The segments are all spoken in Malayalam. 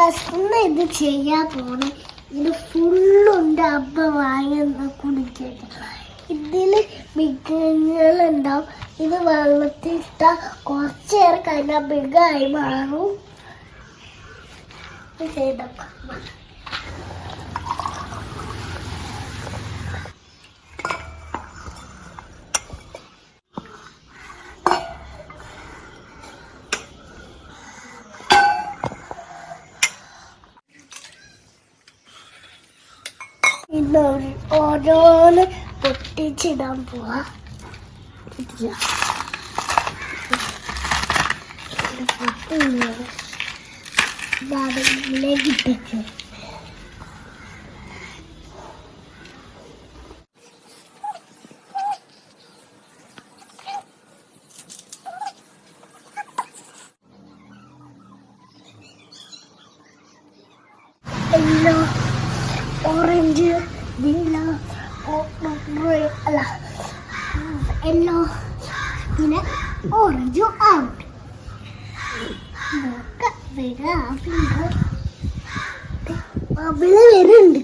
ജസ്റ്റ് ഇത് ചെയ്യാൻ പോണേ. ഇത് ഫുള്ളുണ്ട് അമ്മ വാങ്ങുന്ന കുടിക്കട്ടെ ഇതിൽ മൃഗങ്ങളുണ്ടാവും ഇത് വെള്ളത്തിൽ ഇട്ടാൽ കുറച്ച് നേരം കഴിഞ്ഞാൽ മൃഗമായി മാറും. ഇത് ഓരോന്ന് പൊട്ടിച്ചിടാൻ പോവാ ഇല്ല. ഇത് അല്ല യെല്ലോ പിന്നെ ഓറഞ്ചും ഔട്ട് അവൾ വരുന്നുണ്ട്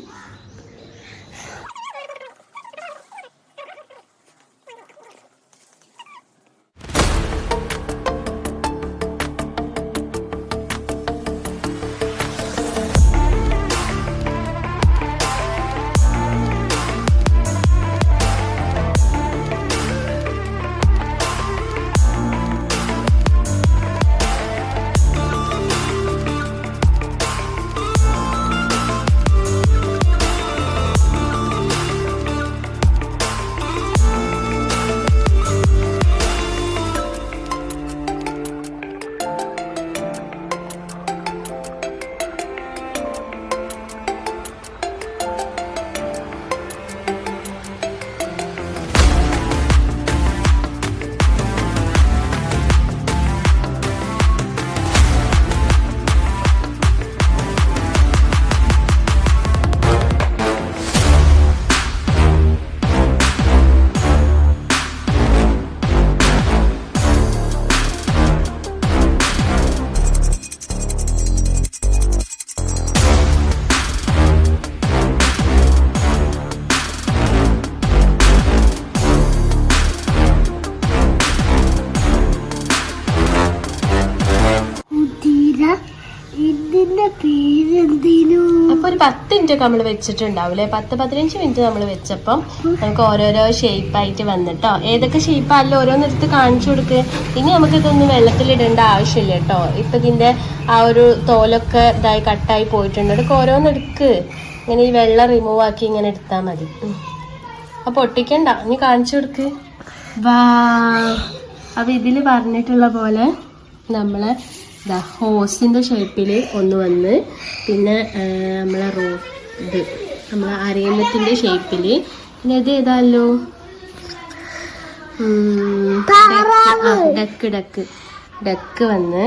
ഇതിന്റെ പേരെന്തിനു? അപ്പൊ ഒരു പത്ത് മിനിറ്റ് ഒക്കെ നമ്മൾ വെച്ചിട്ടുണ്ടാവില്ലേ? പത്ത് പതിനഞ്ച് മിനിറ്റ് നമ്മൾ വെച്ചപ്പം നമുക്ക് ഓരോരോ ഷേപ്പ് ആയിട്ട് വന്നിട്ടോ. ഏതൊക്കെ ഷേപ്പ്? ആയാലും ഓരോന്നെടുത്ത് കാണിച്ചു കൊടുക്ക്. ഇനി നമുക്ക് ഇതൊന്നും വെള്ളത്തിലിടേണ്ട ആവശ്യമില്ല കേട്ടോ. ഇപ്പൊ ഇതിന്റെ ആ ഒരു തോലൊക്കെ ഇതായി കട്ടായി പോയിട്ടുണ്ട്. ഇതൊക്കെ ഓരോന്നെടുക്ക് ഇങ്ങനെ ഈ വെള്ളം റിമൂവ് ആക്കി ഇങ്ങനെ എടുത്താൽ മതി. അപ്പൊ ഒട്ടിക്കണ്ട. നീ കാണിച്ചു കൊടുക്ക്. വാ. അപ്പൊ ഇതിൽ പറഞ്ഞിട്ടുള്ള പോലെ നമ്മളെ ഇതാ ഹോസിന്റെ ഷേപ്പിൽ ഒന്ന് വന്ന് പിന്നെ നമ്മളെ റോ ഇത് നമ്മളെ അരയന്നത്തിന്റെ ഷേപ്പിൽ പിന്നെ ഇത് ഏതാല്ലോ? Duck duck. ഡക്ക് വന്ന്.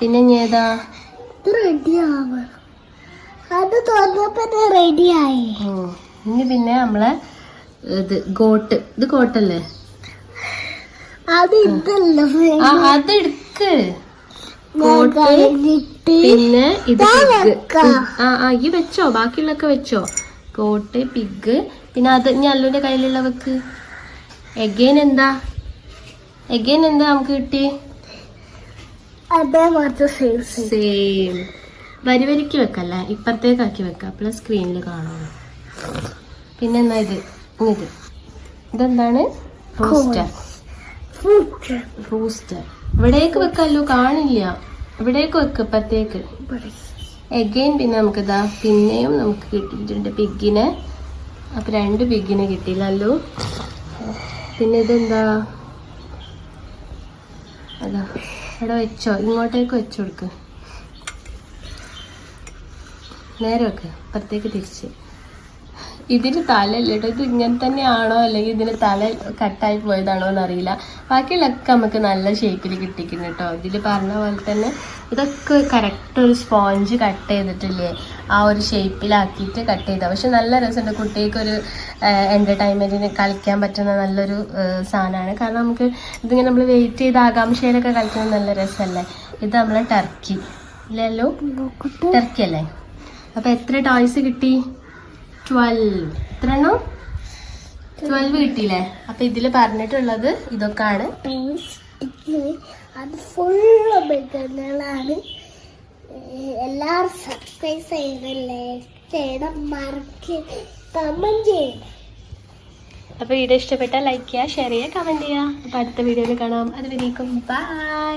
പിന്നെ ഏതാ? അത് തോന്നപ്പോ റെഡി ആയി. ഉം. ഇനി പിന്നെ നമ്മളെ ഇത് ഗോട്ട് ഇത് ഗോട്ടല്ലേ? അത് ഇതല്ല ആ അതെടുക്ക് കഴിഞ്ഞിട്ട് പിന്നെ ഇത് പിഗ് ആ ആ ഈ വെച്ചോ ബാക്കിയുള്ളൊക്കെ വെച്ചോ. കോട്ട് പിഗ് പിന്നെ അത് ഇനി അല്ലുവിന്റെ കയ്യിലുള്ള വെക്ക് എഗെയിൻ എന്താ? എഗൈൻ എന്താ നമുക്ക് കിട്ടി സെയിം വരി വരിക്ക് വെക്കല്ലേ? ഇപ്പുറത്തേക്കാക്കി വെക്കാം. അപ്പോൾ സ്ക്രീനിൽ കാണാം പിന്നെ എന്നാ ഇത്? ഇത്. ഇതെന്താണ്? റൂസ്റ്റർ റൂസ്റ്റർ ഇവിടേക്ക് വെക്കാമല്ലോ കാണില്ല. ഇവിടേക്ക് വെക്ക് ഇപ്പത്തേക്ക്. എഗെയിൻ പിന്നെ നമുക്ക് ഇതാ പിന്നെയും നമുക്ക് കിട്ടിയിട്ടുണ്ട് പിഗ്ഗിനെ. അപ്പൊ രണ്ട് പിഗിന് കിട്ടിയില്ലല്ലോ. പിന്നെ ഇതെന്താ? അതാ അവിടെ വെച്ചോ. ഇങ്ങോട്ടേക്ക് വെച്ചു കൊടുക്ക്. നേരെ വെക്ക്. അപ്പുറത്തേക്ക് തിരിച്ച്. ഇതിന് തലല്ല കേട്ടോ ഇത് ഇങ്ങനെ തന്നെയാണോ? അല്ലെങ്കിൽ ഇതിന് തല കട്ടായി പോയതാണോ എന്നറിയില്ല. ബാക്കിയുള്ളൊക്കെ നമുക്ക് നല്ല ഷേപ്പിൽ കിട്ടിക്കുന്നു കേട്ടോ ഇതിൽ പറഞ്ഞ പോലെ തന്നെ ഇതൊക്കെ കറക്റ്റ് ഒരു സ്പോഞ്ച് കട്ട് ചെയ്തിട്ടില്ലേ? ആ ഒരു ഷേപ്പിലാക്കിയിട്ട് കട്ട് ചെയ്താൽ പക്ഷെ നല്ല രസമുണ്ട്. കുട്ടികൾക്ക് ഒരു എന്റർടൈൻമെന്റിന് കളിക്കാൻ പറ്റുന്ന നല്ലൊരു സാധനമാണ്. കാരണം നമുക്ക് ഇതിങ്ങനെ നമ്മൾ വെയിറ്റ് ചെയ്ത് ആകാംക്ഷയിലൊക്കെ കളിക്കുന്നത് നല്ല രസമല്ലേ? ഇത് നമ്മളെ ടർക്കി ഇല്ലല്ലോ ടർക്കി അല്ലേ? അപ്പോൾ എത്ര ടോയ്സ് കിട്ടി? ട്വൽവ് ട്വൽവ് കിട്ടിയില്ലേ? അപ്പൊ ഇതിൽ പറഞ്ഞിട്ടുള്ളത് ഇതൊക്കെയാണ്. അത് ഫുള്ള് എല്ലാവരും സബ്സ്ക്രൈബ് ചെയ്യണം ലൈക്ക് ചെയ്യണം മറക്ക് ചെയ്യണം. അപ്പൊ വീഡിയോ ഇഷ്ടപ്പെട്ടാൽ ലൈക്ക് ചെയ്യുക ഷെയർ ചെയ്യുക കമന്റ് ചെയ്യുക. അപ്പൊ അടുത്ത വീഡിയോയിൽ കാണാം. അതുവരേക്കും ബൈ